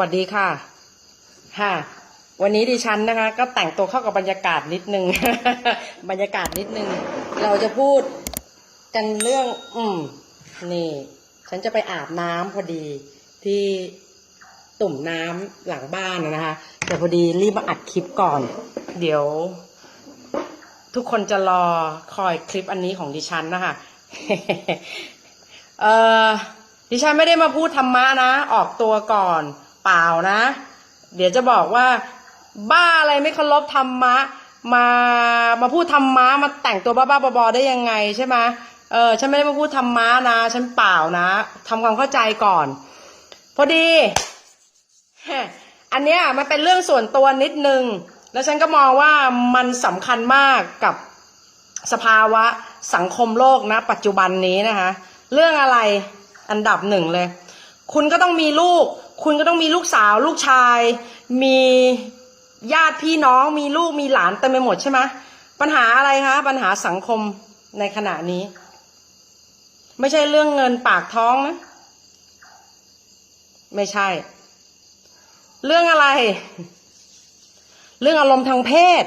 วัสดีค่ะค่ะ วันนี้ดิฉันนะคะ ก็แต่งตัวเข้ากับบรรยากาศนิดนึง บรรยากาศนิดนึง เราจะพูดกันเรื่อง อืม นี่ ฉันจะไปอาบน้ำพอดีที่ตุ่มน้ำหลังบ้านนะนะคะ แต่พอดีรีบมาอัดคลิปก่อน เดี๋ยว ทุกคนจะรอคอยคลิปอันนี้ของดิฉันนะคะ เออดิฉันไม่ได้มาพูดธรรมะนะ ออกตัวก่อน เปล่านะ เดี๋ยวจะบอกว่า บ้าอะไรไม่เคารพธรรมะ มามาพูดธรรมะมาแต่งตัวบ้าๆบอๆได้ยังไงใช่ไหมเออฉันไม่ได้มาพูดธรรมะนะ ฉันเปล่านะทำความเข้าใจก่อน พอดี อันเนี้ยมันเป็นเรื่องส่วนตัวนิดนึง แล้วฉันก็มองว่ามันสำคัญมากกับสภาวะสังคมโลกนะ ปัจจุบันนี้นะคะ เรื่องอะไรอันดับหนึ่งเลย คุณก็ต้องมีลูก คุณก็ต้องมีลูกสาวลูกชาย มีญาติพี่น้องมีลูกมีหลานเต็มไปหมดใช่ไหมปัญหาอะไรคะปัญหาสังคมในขณะนี้ ไม่ใช่เรื่องเงินปากท้องนะ ไม่ใช่ เรื่องอะไร เรื่องอารมณ์ทางเพศ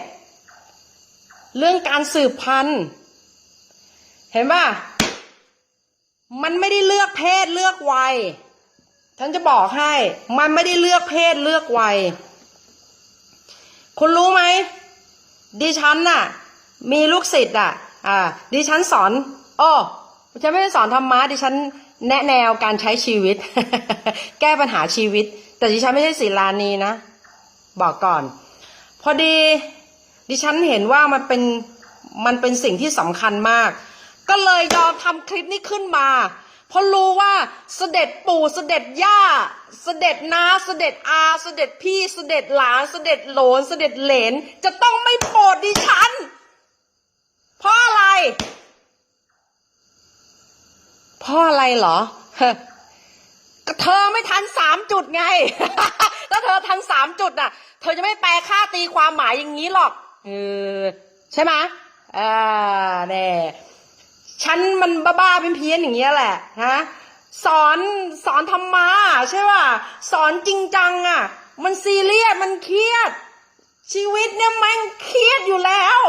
เรื่องการสืบพันธุ์ เห็นป่ะมันไม่ได้เลือกเพศเลือกวัย ฉันจะบอกให้ มันไม่ได้เลือกเพศเลือกวัย คุณรู้ไหม ดิฉันน่ะ มีลูกศิษย์อะ อ่า ดิฉันสอนโอ้ฉันไม่ได้สอนธรรมะดิฉันแนะแนวการใช้ชีวิต แก้ปัญหาชีวิต แต่ดิฉันไม่ใช่ศิลานีนะ บอกก่อน พอดี ดิฉันเห็นว่ามันเป็นมันเป็นสิ่งที่สำคัญมาก ก็เลยยอมทำคลิปนี้ขึ้นมา เพราะรู้ว่าเสด็จปู่เสด็จย่า เสด็จนาเสด็จอา เสด็จพี่เสด็จหลานเสด็จโหลนเสด็จเหลน จะต้องไม่โปรดดิฉัน เพราะอะไร เพราะอะไรเหรอก็เธอไม่ทันสามจุดไง ถ้าเธอทันสามจุดน่ะ เธอจะไม่แปลค่าตีความหมายอย่างนี้หรอก เออ ใช่ไหมอ่าแน่ ฉันมันบ้าๆเพี้ยนๆอย่างเงี้ยแหละฮะสอนสอนธรรมะใช่ป่ะสอนจริงจังอะ มันซีเรียสมันเครียด ชีวิตเนี่ยม่งเครียดอยู่แล้ว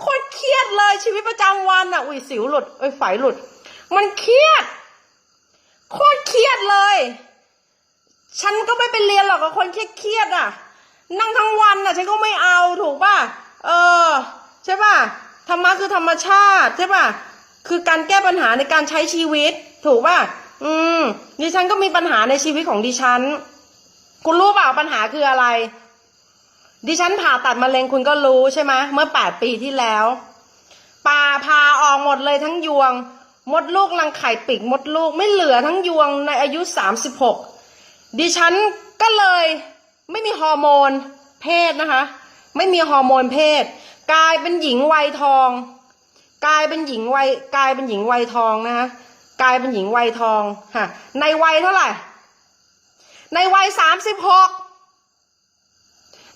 โคตรเครียดเลยชีวิตประจำวันอะอุ้ยสิวหลุดเอ้ยไฝหลุด มันเครียดโคตรเครียดเลย ฉันก็ไม่ไปเรียนหรอกกับคนเครียดๆอะ นั่งทั้งวันอะฉันก็ไม่เอาถูกป่ะเออ ใช่ป่ะธรรมะคือธรรมชาติใช่ป่ะ คือการแก้ปัญหาในการใช้ชีวิต ถูกป่ะอืม ดิฉันก็มีปัญหาในชีวิตของดิฉัน คุณรู้เปล่าปัญหาคืออะไร ดิฉันผ่าตัดมะเร็งคุณก็รู้ใช่ไหมเมื่อแปดปีที่แล้วป่าพาออกหมดเลยทั้งยวง มดลูกรังไข่ปีกมดลูกไม่เหลือทั้งยวงในอายุสามสิบหกดิฉันก็เลยไม่มีฮอร์โมนเพศนะคะ ไม่มีฮอร์โมนเพศ กลายเป็นหญิงวัยทอง กลายเป็นหญิงวัยกลายเป็นหญิงวัยทองนะคะกลายเป็นหญิงวัยทองค่ะในวัยเท่าไหร่ ในวัยสามสิบหก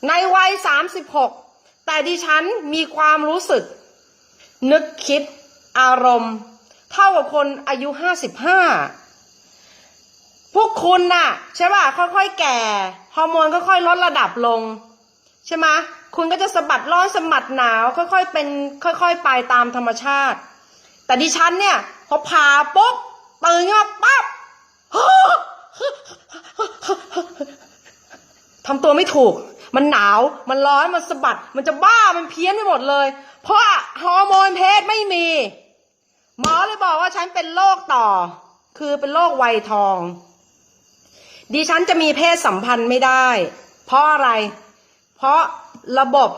ในวัยสามสิบหกแต่ดิฉันมีความรู้สึก นึกคิดอารมณ์ เท่ากับคนอายุห้าสิบห้าพวกคุณน่ะ ใช่ป่ะค่อยๆแก่ ฮอร์โมนค่อยๆลดระดับลง ใช่ไหม คุณก็จะสะบัดร้อนสะบัดหนาว ค่อยๆเป็น ค่อยๆไปตามธรรมชาติ แต่ดิฉันเนี่ยพอผ่าปุ๊บตื่นขึ้นมาปั๊บทำตัวไม่ถูก มันหนาว มันร้อน มันสะบัด มันจะบ้า มันเพี้ยนไปหมดเลย เพราะฮอร์โมนเพศไม่มี หมอเลยบอกว่าฉันเป็นโรคต่อ คือเป็นโรควัยทอง ดิฉันจะมีเพศสัมพันธ์ไม่ได้ เพราะอะไร เพราะ ระบบ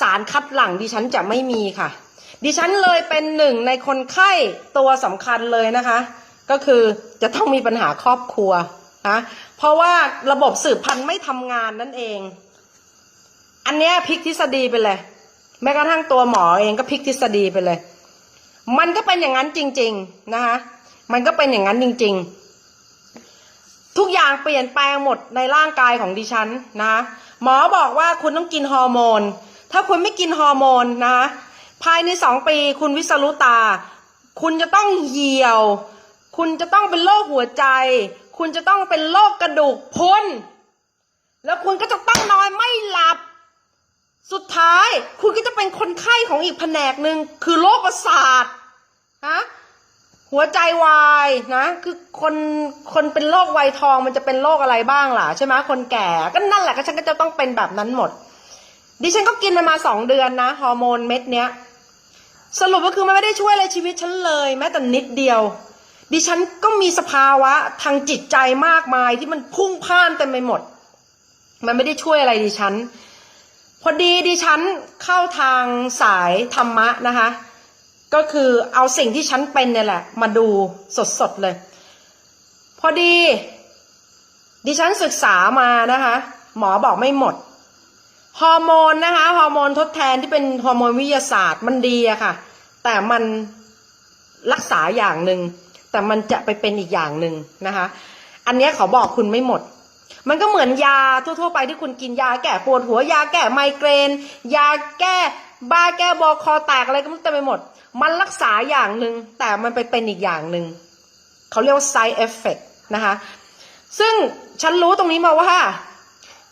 สารคัดหลั่งดิฉันจะไม่มีค่ะ ดิฉันเลยเป็นหนึ่งในคนไข้ตัวสำคัญเลยนะคะ ก็คือจะต้องมีปัญหาครอบครัวนะเพราะว่าระบบสืบพันธุ์ไม่ทำงานนั่นเอง อันเนี้ยพลิกทฤษฎีไปเลย แม้กระทั่งตัวหมอเองก็พลิกทฤษฎีไปเลย มันก็เป็นอย่างนั้นจริง ๆนะคะ มันก็เป็นอย่างนั้นจริง ๆ ทุกอย่างเปลี่ยนแปลงหมดในร่างกายของดิฉันนะคะ หมอบอกว่าคุณต้องกินฮอร์โมน ถ้าคุณไม่กินฮอร์โมนนะภายในสองปีคุณวิสรุตา คุณจะต้องเหี่ยว คุณจะต้องเป็นโรคหัวใจ คุณจะต้องเป็นโรคกระดูกพุนแล้วคุณก็จะต้องนอนไม่หลับ สุดท้ายคุณก็จะเป็นคนไข้ของอีกแผนกหนึ่งคือโรคประสาทฮะ หัวใจวายนะ คือคนคนเป็นโรควัยทองมันจะเป็นโรคอะไรบ้างล่ะใช่ไหมคนแก่ก็นั่นแหละก็ฉันก็จะต้องเป็นแบบนั้นหมด ดิฉันก็กินมันมาสองเดือนนะฮอร์โมนเม็ดเนี้ย สรุปก็คือมันไม่ได้ช่วยอะไรชีวิตฉันเลย แม้แต่นิดเดียว ดิฉันก็มีสภาวะทางจิตใจมากมายที่มันพุ่งพ่านเต็มไปหมด มันไม่ได้ช่วยอะไรดิฉัน พอดีดิฉันเข้าทางสายธรรมะนะคะ ก็คือเอาสิ่งที่ฉันเป็นเนี่ยแหละ มาดูสดๆเลย พอดี ดิฉันศึกษามานะคะ หมอบอกไม่หมด ฮอร์โมนนะคะ ฮอร์โมนทดแทนที่เป็นฮอร์โมนวิทยาศาสตร์มันดีอะค่ะ แต่มันรักษาอย่างหนึ่ง แต่มันจะไปเป็นอีกอย่างหนึ่งนะคะ อันนี้เขาบอกคุณไม่หมดมันก็เหมือนยาทั่วๆไปที่คุณกินยาแก้ปวดหัวยาแก้ไมเกรน ยาแก้ บ้าแก้บอคอแตกอะไรก็ไม่เต็มไปหมด มันรักษาอย่างหนึ่งแต่มันไปเป็นอีกอย่างหนึ่งเขาเรียกว่า side effect นะคะ ซึ่งฉันรู้ตรงนี้มาว่า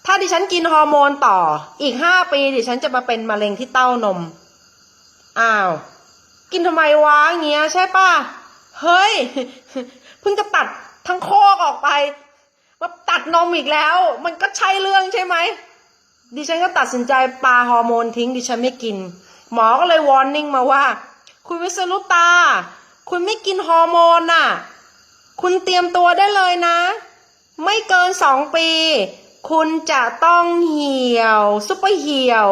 ถ้าดิฉันกินฮอร์โมนต่ออีกห้าปีดิฉันจะมาเป็นมะเร็งที่เต้านม อ้าว กินทำไมวะเงี้ยใช่ป่ะ เฮ้ย เพิ่งจะตัดทั้งโคอกออกไปมาตัดนมอีกแล้ว มันก็ใช่เรื่องใช่ไหม ดิฉันก็ตัดสินใจปาฮอร์โมนทิ้ง ดิฉันไม่กิน หมอก็เลยวอร์นิ่งมาว่า คุณวิสรุตา คุณไม่กินฮอร์โมนน่ะ คุณเตรียมตัวได้เลยนะ ไม่เกินสองปี คุณจะต้องเหี่ยว ซุปเปอร์เหี่ยว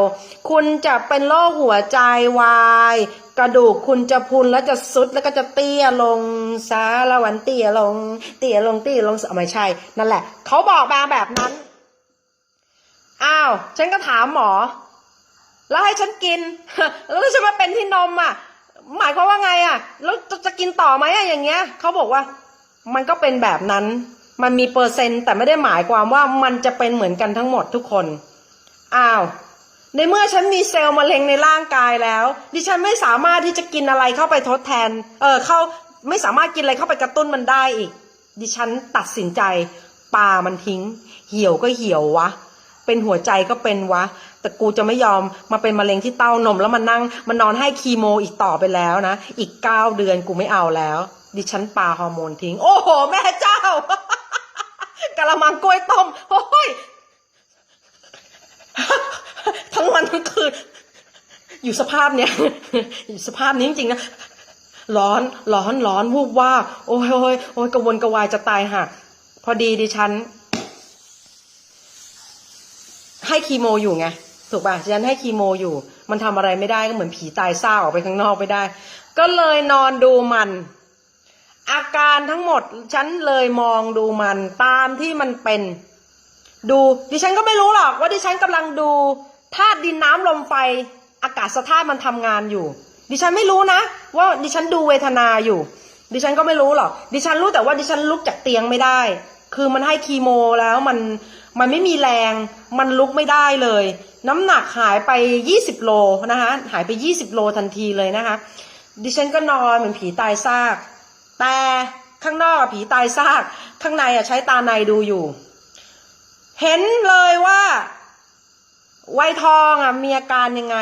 คุณจะเป็นโรคหัวใจวาย กระดูกคุณจะพุนแล้วจะซุดแล้วก็จะเตี้ยลงซาละวันเตี้ยลง เตี้ยลงเตี้ยลงไม่ใช่ นั่นแหละ เขาบอกมาแบบนั้น อ้าวฉันก็ถามหมอ แล้วให้ฉันกิน แล้วถ้าฉันมาเป็นที่นมอะ หมายความว่าไงอะ แล้วจะจะกินต่อไหมอะอย่างเงี้ยเขาบอกว่า มันก็เป็นแบบนั้น มันมีเปอร์เซ็นต์แต่ไม่ได้หมายความว่ามันจะเป็นเหมือนกันทั้งหมดทุกคนอ้าวในเมื่อฉันมีเซลล์มะเร็งในร่างกายแล้ว ดิฉันไม่สามารถที่จะกินอะไรเข้าไปทดแทน เออเข้าไม่สามารถกินอะไรเข้าไปกระตุ้นมันได้อีก ดิฉันตัดสินใจปามันทิ้ง เหี่ยวก็เหี่ยววะ เป็นหัวใจก็เป็นวะ แต่กูจะไม่ยอมมาเป็นมะเร็งที่เต้านม แล้วมานั่งมานอนให้คีโมอีกต่อไปแล้วนะ อีกเก้าเดือนกูไม่เอาแล้ว ดิฉันปาฮอร์โมนทิ้ง โอ้โห แม่เจ้ากะละมังกล้วยต้มโอ้ยทั้งวันทั้งคืนอยู่สภาพเนี้ยอยู่สภาพนี้จริงๆนะร้อนร้อนร้อนวูบว่า โอ้ยโอ้ยโอ้ยกระวนกระวายจะตายห่ะพอดีดิฉัน ให้ คีโมอยู่ไงถูกป่ะฉันให้คีโมอยู่ มันทำอะไรไม่ได้ก็เหมือนผีตายซ่าออกไปข้างนอกไม่ได้ ก็เลยนอนดูมัน อาการทั้งหมดฉันเลยมองดูมันตามที่มันเป็น ดูดิฉันก็ไม่รู้หรอกว่าดิฉันกำลังดูธาตุดินน้ำลมไฟอากาศสธาตุมันทำงานอยู่ ดิฉันไม่รู้นะ ว่าดิฉันดูเวทนาอยู่ ดิฉันก็ไม่รู้หรอก ดิฉันรู้แต่ว่าดิฉันลุกจากเตียงไม่ได้ คือมันให้คีโมแล้วมัน มันไม่มีแรง มันลุกไม่ได้เลย น้ำหนักหายไปยี่สิโลนะคะ หายไปยี่สิโลทันทีเลยนะคะ ดิฉันก็นอนเหมือนผีตายซาก แต่ข้างนอกผีตายซาก ข้างในอะใช้ตาในดูอยู่ เห็นเลยว่าไวยทองอะมีอาการยังไง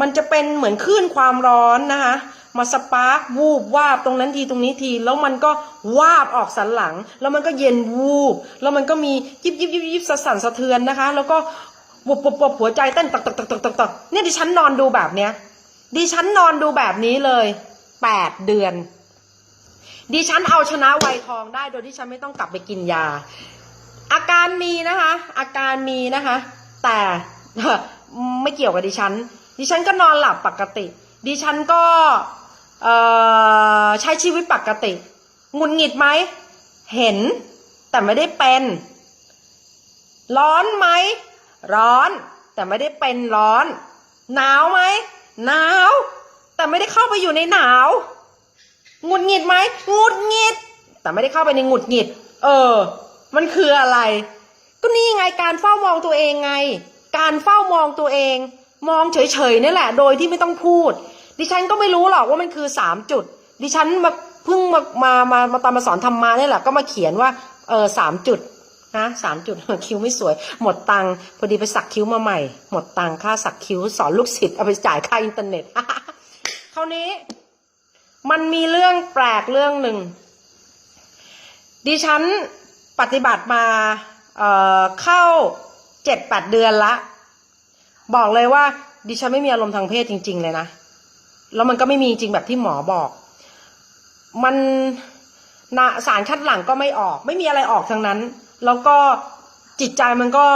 มันจะเป็นเหมือนคลื่นความร้อนนะคะ มาสปาร์กวูบวาบตรงนั้นทีตรงนี้ที แล้วมันก็วาบออกสันหลัง แล้วมันก็เย็นวูบ แล้วมันก็มียิบยิบยิบยิบสะสั่นสะเทือนนะคะ แล้วก็ปวบปวบปวบหัวใจเต้นตักตักตักตักตักตักเนี่ยดิฉันนอนดูแบบเนี้ย ดิฉันนอนดูแบบนี้เลยแปดเดือน ดิฉันเอาชนะไวทองได้โดยที่ฉันไม่ต้องกลับไปกินยา อาการมีนะคะ อาการมีนะคะ แต่ไม่เกี่ยวกับดิฉัน ดิฉันก็นอนหลับปกติ ดิฉันก็ ใช้ชีวิตปกติหงุนหงิดไหม เห็น แต่ไม่ได้เป็น ร้อนไหม ร้อน แต่ไม่ได้เป็นร้อน หนาวไหม หนาว แต่ไม่ได้เข้าไปอยู่ในหนาวหงุดหงิดไหมหงุดหงิด แต่ไม่ได้เข้าไปในหงุดหงิด เออ มันคืออะไร ก็นี่ไงการเฝ้ามองตัวเองไง การเฝ้ามองตัวเอง มองเฉยๆนี่แหละ โดยที่ไม่ต้องพูด ดิฉันก็ไม่รู้หรอกว่ามันคือสามจุด ดิฉันมาเพิ่งมามามามาตอนมาสอนธรรมาเนี่ยแหละก็มาเขียนว่าเออสามจุดนะสามจุดคิ้วไม่สวย หมดตังค์พอดีไปสักคิ้วมาใหม่ หมดตังค่าสักคิ้วสอนลูกศิษย์เอาไปจ่ายค่าอินเทอร์เน็ตคราวนี้ มันมีเรื่องแปลกเรื่องหนึ่งดิฉันปฏิบัติมาเอ่อเข้าเจ็ดแปดเดือนละ บอกเลยว่า ดิฉันไม่มีอารมณ์ทางเพศจริง ๆ เลยนะ แล้วมันก็ไม่มีจริงแบบที่หมอบอก มันนะสารคัดหลั่งก็ไม่ออก ไม่มีอะไรออกทั้งนั้น แล้วก็จิตใจมันก็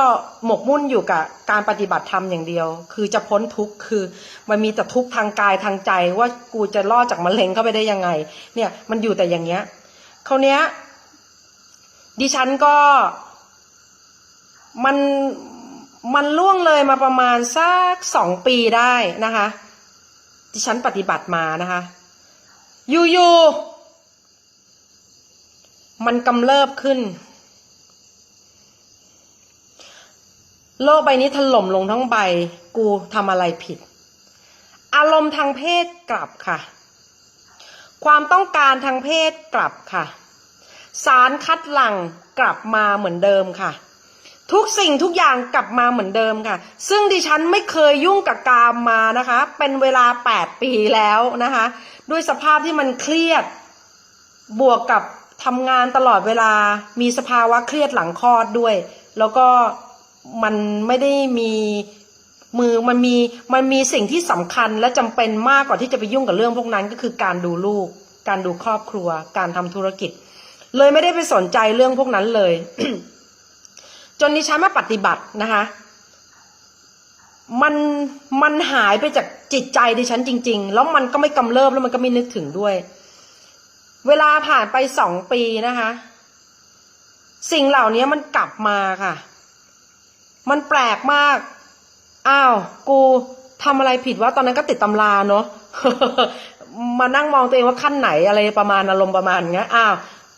หมกมุ่นอยู่กับการปฏิบัติธรรมอย่างเดียว คือจะพ้นทุกข์คือมันมีแต่ทุกข์ทางกายทางใจว่ากูจะรอดจากมะเร็งเข้าไปได้ยังไง เนี่ยมันอยู่แต่อย่างเงี้ยคราวเนี้ย ดิฉันก็มันมันล่วงเลยมาประมาณสักสองปีได้นะคะ ดิฉันปฏิบัติมานะคะอยู่ๆมันกำเริบขึ้น โลกใบนี้ถล่มลงทั้งใบ กูทำอะไรผิด อารมณ์ทางเพศกลับค่ะ ความต้องการทางเพศกลับค่ะ สารคัดหลั่งกลับมาเหมือนเดิมค่ะ ทุกสิ่งทุกอย่างกลับมาเหมือนเดิมค่ะ ซึ่งดิฉันไม่เคยยุ่งกับกามมานะคะ เป็นเวลา 8 ปีแล้วนะคะ ด้วยสภาพที่มันเครียด บวกกับทำงานตลอดเวลา มีสภาวะเครียดหลังคลอดด้วย แล้วก็มันไม่ได้มีมือมันมีมันมีสิ่งที่สำคัญและจำเป็นมากกว่าที่จะไปยุ่งกับเรื่องพวกนั้นก็คือการดูลูก การดูครอบครัว การทำธุรกิจ เลยไม่ได้ไปสนใจเรื่องพวกนั้นเลย จนดิฉันมาปฏิบัตินะคะ มันมันหายไปจากจิตใจดิฉันจริง ๆ แล้วมันก็ไม่กำเริบแล้วมันก็ไม่นึกถึงด้วย เวลาผ่านไปสองปีนะคะ สิ่งเหล่านี้มันกลับมาค่ะ มันแปลกมาก อ้าว กูทำอะไรผิดว่าตอนนั้นก็ติดตำราเนาะมานั่งมองตัวเองว่าขั้นไหนอะไรประมาณอารมณ์ประมาณเงี้ย อ้าว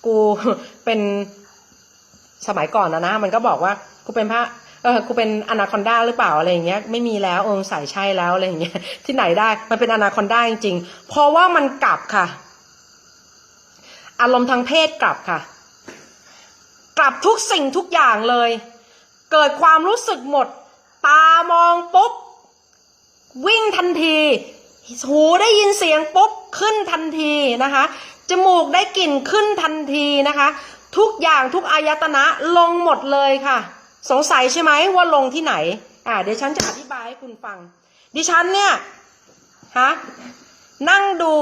กูเป็น สมัยก่อนนะนะ มันก็บอกว่ากูเป็นพระเออกูเป็นอนาคอนดาหรือเปล่าอะไรอย่างเงี้ยไม่มีแล้วองค์ใส่ใช่แล้วอะไรอย่างเงี้ยที่ไหนได้มันเป็นอนาคอนดาจริงๆ เพราะว่ามันกลับค่ะ อารมณ์ทางเพศกลับค่ะ กลับทุกสิ่งทุกอย่างเลย เกิดความรู้สึกหมด ตามองปุ๊บ วิ่งทันที หูได้ยินเสียงปุ๊บ ขึ้นทันทีนะคะจมูกได้กลิ่นขึ้นทันทีนะคะ ทุกอย่างทุกอายตนะลงหมดเลยค่ะ สงสัยใช่ไหมว่าลงที่ไหน อ่าเดี๋ยวฉันจะอธิบายให้คุณฟัง ดิฉันเนี่ยฮะนั่งดู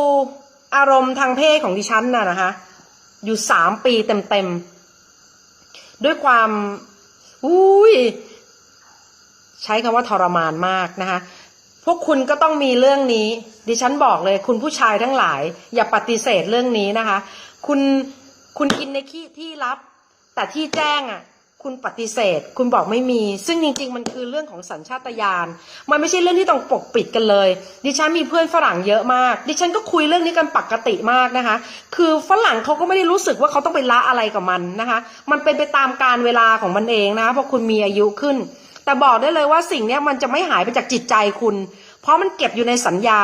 อารมณ์ทางเพศของดิฉันน่ะนะคะอยู่สามปีเต็มๆด้วยความอุ้ยใช้คำว่าทรมานมากนะคะพวกคุณก็ต้องมีเรื่องนี้ ดิฉันบอกเลย คุณผู้ชายทั้งหลาย อย่าปฏิเสธเรื่องนี้นะคะ คุณ คุณกินในที่ที่ลับ แต่ที่แจ้งอะ คุณปฏิเสธ คุณบอกไม่มี ซึ่งจริง ๆ มันคือเรื่องของสัญชาตญาณมันไม่ใช่เรื่องที่ต้องปกปิดกันเลย ดิฉันมีเพื่อนฝรั่งเยอะมาก ดิฉันก็คุยเรื่องนี้กันปกติมากนะคะ คือฝรั่งเขาก็ไม่ได้รู้สึกว่าเขาต้องไปละอะไรกับมันนะคะ มันเป็นไปตามการเวลาของมันเองนะคะพราะคุณมีอายุขึ้น แต่บอกได้เลยว่าสิ่งนี้มันจะไม่หายไปจากจิตใจคุณ เพราะมันเก็บอยู่ในสัญญา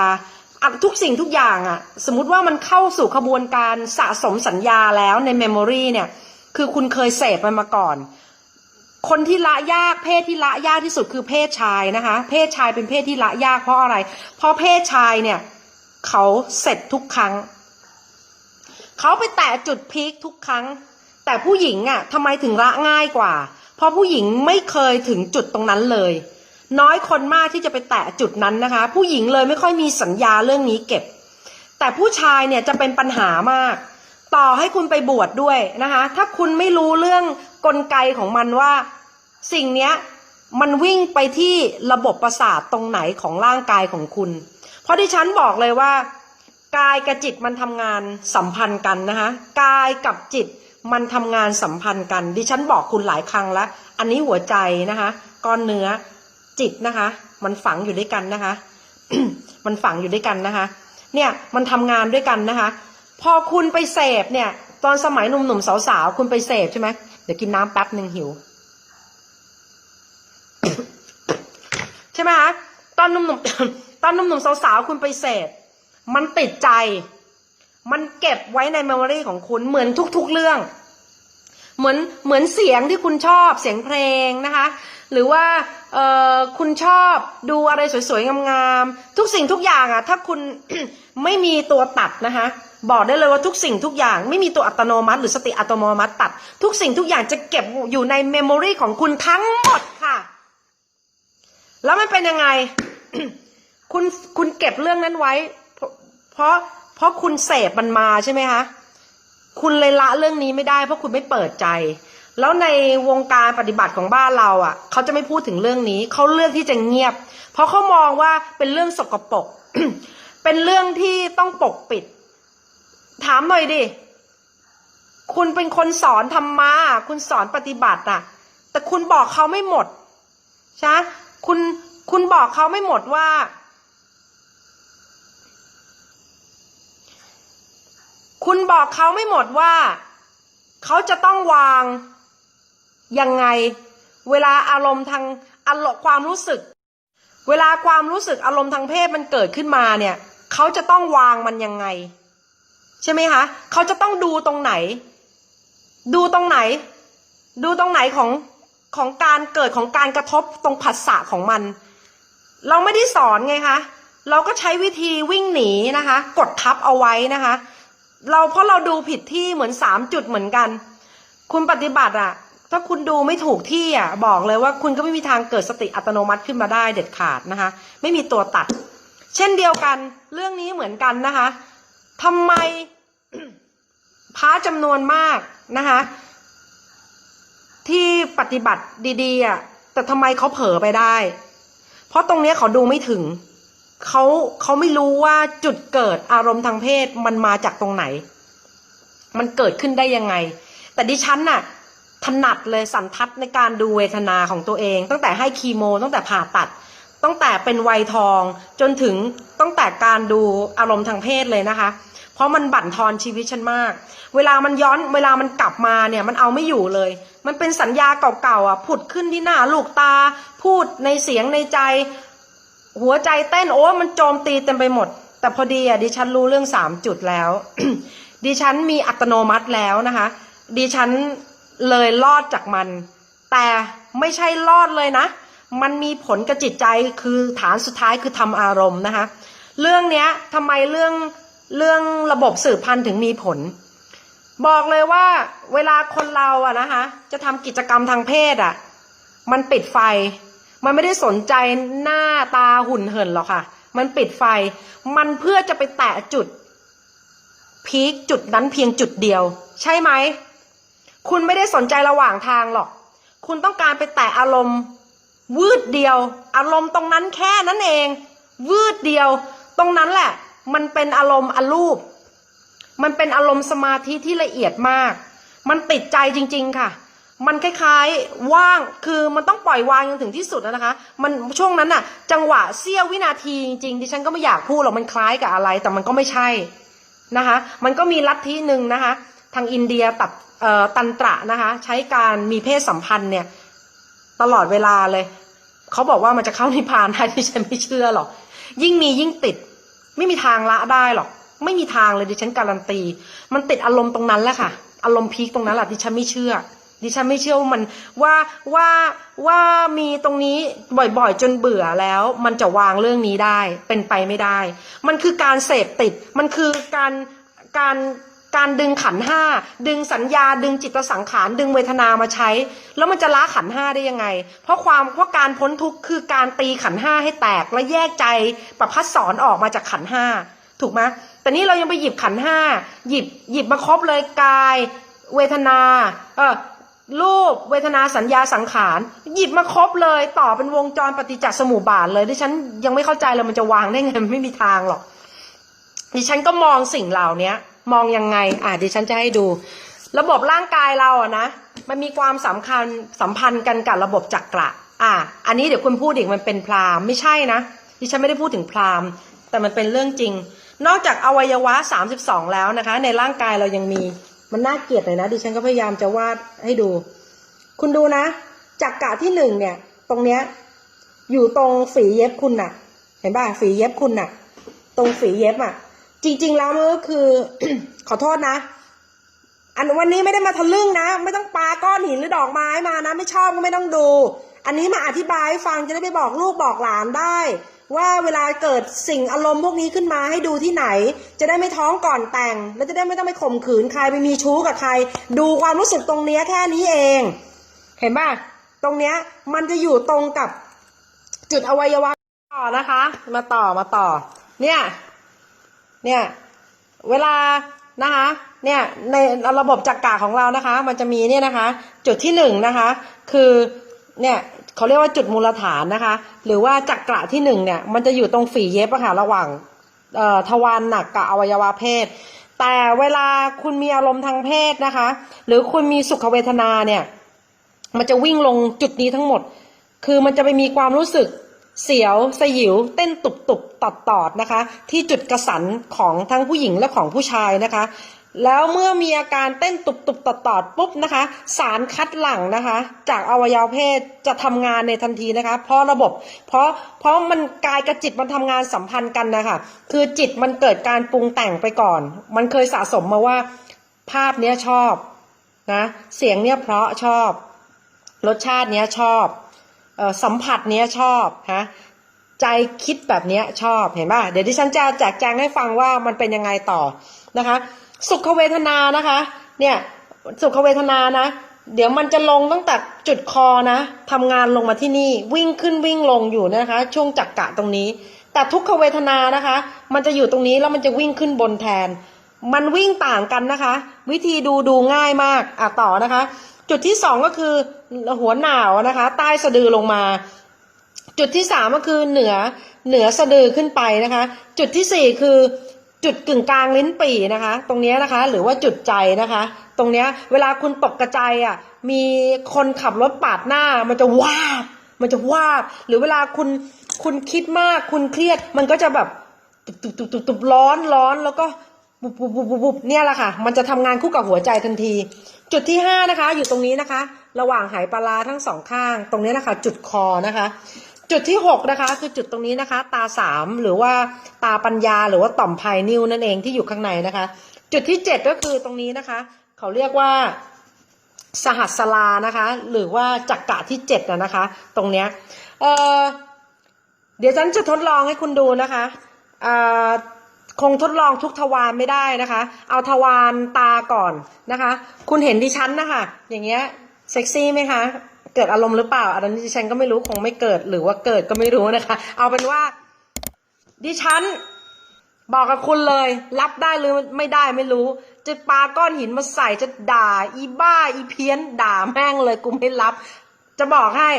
ทุกสิ่งทุกอย่างอะสมมติว่ามันเข้าสู่ขบวนการสะสมสัญญาแล้วในเมมโมรีเนี่ย คือคุณเคยเสพมันมาก่อน คนที่ละยากเพศที่ละยากที่สุดคือเพศชายนะคะ เพศชายเป็นเพศที่ละยากเพราะอะไร เพราะเพศชายเนี่ยเขาเสร็จทุกครั้ง เขาไปแตะจุดพีคทุกครั้ง แต่ผู้หญิงอะทำไมถึงละง่ายกว่า เพราะผู้หญิงไม่เคยถึงจุดตรงนั้นเลย น้อยคนมากที่จะไปแตะจุดนั้นนะคะ ผู้หญิงเลยไม่ค่อยมีสัญญาเรื่องนี้เก็บ แต่ผู้ชายเนี่ยจะเป็นปัญหามาก ต่อให้คุณไปบวชดด้วยนะคะ ถ้าคุณไม่รู้เรื่องกลไกของมันว่า สิ่งเนี้ยมันวิ่งไปที่ระบบประสาทตรงไหนของร่างกายของคุณ เพราะที่ฉันบอกเลยว่ากายกับจิตมันทำงานสัมพันธ์กันนะคะกายกับจิตมันทำงานสัมพันธ์กัน ดิฉันบอกคุณหลายครั้งแล้ว อันนี้หัวใจนะคะก้อนเนื้อ จิตนะคะ มันฝังอยู่ด้วยกันนะคะ มันฝังอยู่ด้วยกันนะคะ เนี่ยมันทำงานด้วยกันนะคะ พอคุณไปเสพเนี่ย ตอนสมัยหนุ่มๆสาวๆคุณไปเสพใช่ไหมเดี๋ยวกินน้ำแป๊บหนึ่งหิวใช่ไหมคะตอนหนุ่มๆตอนหนุ่มๆสาวๆคุณไปเสพมันติดใจ มันเก็บไว้ในเมมโมรีของคุณเหมือนทุก ๆเรื่อง เหมือนเหมือนเสียงที่คุณชอบเสียงเพลงนะคะ หรือว่า เออคุณชอบดูอะไรสวยๆ งามๆ ทุกสิ่งทุกอย่างอะถ้าคุณ ไม่มีตัวตัดนะคะ บอกได้เลยว่าทุกสิ่งทุกอย่าง ไม่มีตัวอัตโนมัติ หรือสติอัตโนมัติตัด ทุกสิ่งทุกอย่างจะเก็บอยู่ในเมมโมรีของคุณทั้งหมดค่ะ แล้วมันเป็นยังไง คุณคุณเก็บเรื่องนั้นไว้ เพราะเพราะเพราะคุณเสพมันมาใช่ไหมคะ คุณเลยละเรื่องนี้ไม่ได้ เพราะคุณไม่เปิดใจ แล้วในวงการปฏิบัติของบ้านเราอะเขาจะไม่พูดถึงเรื่องนี้เขาเลือกที่จะเงียบ เพราะเขามองว่าเป็นเรื่องสกปรกเป็นเรื่องที่ต้องปกปิด ถามหน่อยดิคุณเป็นคนสอนธรรมะคุณสอนปฏิบัติอะ แต่คุณบอกเขาไม่หมดใช่ไหมคุณคุณบอกเขาไม่หมดว่าคุณบอกเขาไม่หมดว่า เขาจะต้องวาง ยังไง เวลาอารมณ์ทางอารมณ์ความรู้สึก เวลาความรู้สึกอารมณ์ทางเพศมันเกิดขึ้นมาเนี่ยเขาจะต้องวางมันยังไง ใช่ไหมคะเขาจะต้องดูตรงไหน ดูตรงไหน ดูตรงไหนของของการเกิดของการกระทบตรงผัสสะของมัน เราไม่ได้สอนไงคะเราก็ใช้วิธีวิ่งหนีนะคะ กดทับเอาไว้นะคะ เราเพราะเราดูผิดที่เหมือนสามจุดเหมือนกัน คุณปฏิบัติอะ ถ้าคุณดูไม่ถูกที่อะบอกเลยว่าคุณก็ไม่มีทางเกิดสติอัตโนมัติขึ้นมาได้เด็ดขาดนะคะ ไม่มีตัวตัด เช่นเดียวกัน เรื่องนี้เหมือนกันนะคะทำไมพระจำนวนมากนะคะ ที่ปฏิบัติดีๆอะแต่ทำไมเขาเผลอไปได้ เพราะตรงเนี้ยเขาดูไม่ถึงเขาเขาไม่รู้ว่าจุดเกิดอารมณ์ทางเพศมันมาจากตรงไหน มันเกิดขึ้นได้ยังไง แต่ดิฉันน่ะ ถนัดเลยสันทัดในการดูเวทนาของตัวเอง ตั้งแต่ให้คีโม ตั้งแต่ผ่าตัด ตั้งแต่เป็นวัยทอง จนถึงตั้งแต่การดูอารมณ์ทางเพศเลยนะคะ เพราะมันบั่นทอนชีวิตฉันมาก เวลามันย้อนเวลามันกลับมาเนี่ยมันเอาไม่อยู่เลย มันเป็นสัญญาเก่าๆอะผุดขึ้นที่หน้าลูกตา พูดในเสียงในใจ หัวใจเต้นโอ้มันโจมตีเต็มไปหมด แต่พอดีอะดิฉันรู้เรื่องสามจุดแล้ว ดิฉันมีอัตโนมัติแล้วนะคะดิฉัน เลยรอดจากมัน แต่ไม่ใช่รอดเลยนะ มันมีผลกับจิตใจคือฐานสุดท้ายคือทำอารมณ์นะคะ เรื่องเนี้ยทำไมเรื่องเรื่องระบบสืบพันธุ์ถึงมีผล บอกเลยว่าเวลาคนเราอะนะคะ จะทำกิจกรรมทางเพศอะมันปิดไฟ มันไม่ได้สนใจหน้าตาหุ่นเหินหรอกค่ะ มันปิดไฟ มันเพื่อจะไปแตะจุดพีคจุดนั้นเพียงจุดเดียว ใช่ไหม คุณไม่ได้สนใจระหว่างทางหรอก คุณต้องการไปแตะอารมณ์ วืดเดียว อารมณ์ตรงนั้นแค่นั้นเอง วืดเดียว ตรงนั้นแหละ มันเป็นอารมณ์อรูป มันเป็นอารมณ์สมาธิที่ละเอียดมาก มันติดใจจริง ๆ ค่ะ มันคล้ายๆว่าง คือมันต้องปล่อยวางจนถึงที่สุดนะคะ มันช่วงนั้นน่ะ จังหวะเสี้ยววินาทีจริงๆดิฉันก็ไม่อยากพูดหรอกมันคล้ายกับอะไร แต่มันก็ไม่ใช่นะคะ มันก็มีลัทธิหนึ่งนะคะ ทางอินเดียตัดตันตระนะคะ ใช้การมีเพศสัมพันธ์เนี่ย ตลอดเวลาเลย เขาบอกว่ามันจะเข้านิพพานได้ดิฉันไม่เชื่อหรอก ยิ่งมียิ่งติด ไม่มีทางละได้หรอก ไม่มีทางเลยดิฉันการันตี มันติดอารมณ์ตรงนั้นแหละค่ะ อารมณ์พีคตรงนั้นแหละดิฉันไม่เชื่อ ดิฉันไม่เชื่อว่ามันว่าว่าว่ามีตรงนี้บ่อยๆ จนเบื่อแล้ว มันจะวางเรื่องนี้ได้เป็นไปไม่ได้ มันคือการเสพติด มันคือการการ การดึงขันห้าดึงสัญญาดึงจิตสังขารดึงเวทนามาใช้ แล้วมันจะละขันห้าได้ยังไง เพราะความเพราะการพ้นทุกข์คือการตีขันห้าให้แตกและแยกใจประพัดสอนออกมาจากขันห้าถูกไหมแต่นี่เรายังไปหยิบขันห้าหยิบหยิบมาครบเลยกาย เวทนาเออรูปเวทนาสัญญาสังขาร หยิบมาครบเลย ต่อเป็นวงจรปฏิจจสมุปบาทเลยดิฉันยังไม่เข้าใจเลยมันจะวางได้ไงไม่มีทางหรอกดิฉันก็มองสิ่งเหล่านี้ มองยังไง อะดิฉันจะให้ดู ระบบร่างกายเราอะนะ มันมีความสำคัญสัมพันธ์กันกับระบบจักระ อะอันนี้เดี๋ยวคุณพูดอีกมันเป็นพราหมณ์ไม่ใช่นะ ดิฉันไม่ได้พูดถึงพราหมณ์แต่มันเป็นเรื่องจริง นอกจากอวัยวะ 32 แล้วนะคะ ในร่างกายเรายังมี มันน่าเกลียดเลยนะ ดิฉันก็พยายามจะวาดให้ดู คุณดูนะ จักระที่หนึ่งเนี่ย ตรงเนี้ย อยู่ตรงฝีเย็บคุณน่ะ เห็นป่ะ ฝีเย็บคุณน่ะ ตรงฝีเย็บอะ จริง ๆ แล้วมันก็คือ ขอโทษนะ อันวันนี้ไม่ได้มาทะลึ่งนะ ไม่ต้องปาก้อนหินหรือดอกไม้มานะ ไม่ชอบก็ไม่ต้องดู อันนี้มาอธิบายให้ฟังจะได้ไปบอกลูกบอกหลานได้ ว่าเวลาเกิดสิ่งอารมณ์พวกนี้ขึ้นมาให้ดูที่ไหน จะได้ไม่ท้องก่อนแต่ง แล้วจะได้ไม่ต้องไปข่มขืนใครไปมีชู้กับใคร ดูความรู้สึกตรงเนี้ยแค่นี้เอง เห็นป่ะตรงเนี้ยมันจะอยู่ตรงกับจุดอวัยวะต่อนะคะ มาต่อมาต่อ เนี่ย เนี่ยเวลานะคะเนี่ยในระบบจักระของเรานะคะ มันจะมีเนี่ยนะคะ จุดที่หนึ่งนะคะคือเนี่ยเขาเรียกว่าจุดมูลฐานนะคะ หรือว่าจักระที่หนึ่งเนี่ยมันจะอยู่ตรงฝีเย็บอะค่ะระหว่างทวารหนักกับอวัยวะเพศ แต่เวลาคุณมีอารมณ์ทางเพศนะคะ หรือคุณมีสุขเวทนาเนี่ยมันจะวิ่งลงจุดนี้ทั้งหมด คือมันจะไปมีความรู้สึก เสียวสยิวเต้นตุบตุบตอดตอดนะคะ ที่จุดกระสันของทั้งผู้หญิงและของผู้ชายนะคะ แล้วเมื่อมีอาการเต้นตุบตุบตอดตอดปุ๊บนะคะ สารคัดหลั่งนะคะ จากอวัยวะเพศจะทำงานในทันทีนะคะ เพราะระบบ เพราะเพราะมันกายกับจิตมันทำงานสัมพันธ์กันนะคะคือจิตมันเกิดการปรุงแต่งไปก่อน มันเคยสะสมมาว่า ภาพเนี้ยชอบนะเสียงเนี้ยเพราะชอบ รสชาติเนี้ยชอบ สัมผัสเนี้ยชอบฮะใจคิดแบบเนี้ยชอบเห็นป่ะเดี๋ยวที่ฉันจะแจกแจงให้ฟังว่ามันเป็นยังไงต่อนะคะ สุขเวทนานะคะเนี่ยสุขเวทนานะ เดี๋ยวมันจะลงตั้งแต่จุดคอนะทำงานลงมาที่นี่วิ่งขึ้นวิ่งลงอยู่นะคะ ช่วงจักกะตรงนี้ แต่ทุกขเวทนานะคะ มันจะอยู่ตรงนี้แล้วมันจะวิ่งขึ้นบนแทน มันวิ่งต่างกันนะคะ วิธีดูดูง่ายมากอะต่อนะคะ จุดที่สองก็คือหัวหนาวนะคะ ใต้สะดือลงมา จุดที่สามก็คือเหนือเหนือสะดือขึ้นไปนะคะ จุดที่สี่คือจุดกึ่งกลางลิ้นปี่นะคะ ตรงนี้นะคะ หรือว่าจุดใจนะคะ ตรงนี้เวลาคุณตกกระจายอะมีคนขับรถปาดหน้า มันจะวาบมันจะวาบหรือเวลาคุณคุณคิดมากคุณเครียด มันก็จะแบบตุบตุบตุบตุบร้อนร้อนแล้วก็บุบบุบบุบบุบเนี่ยแหละค่ะ มันจะทำงานคู่กับหัวใจทันที จุดที่ห้านะคะอยู่ตรงนี้นะคะ ระหว่างหายปลาทั้งสองข้าง ตรงนี้นะคะ จุดคอนะคะ จุดที่หกนะคะคือจุดตรงนี้นะคะ ตาสามหรือว่าตาปัญญาหรือว่าต่อมภายนิ้วนั่นเองที่อยู่ข้างในนะคะ จุดที่เจ็ดก็คือตรงนี้นะคะ เขาเรียกว่าสหัสลานะคะ หรือว่าจักกะที่เจ็ดนะนะคะ ตรงเนี้ยเเดี๋ยวฉันจะทดลองให้คุณดูนะคะอ่า คงทดลองทุกทวารไม่ได้นะคะ เอาทวารตาก่อนนะคะ คุณเห็นดิฉันนะคะอย่างเงี้ยเซ็กซี่ไหมคะ เกิดอารมณ์หรือเปล่าอันนั้ดิฉันก็ไม่รู้คงไม่เกิดหรือว่าเกิดก็ไม่รู้นะคะ เอาเป็นว่า ดิฉันบอกกับคุณเลย รับได้หรือไม่ได้ไม่รู้ จะปาก้อนหินมาใส่จะด่า อีบ้าอีเพี้ยน ด่าแม่งเลยกูไม่รับ จะบอกให้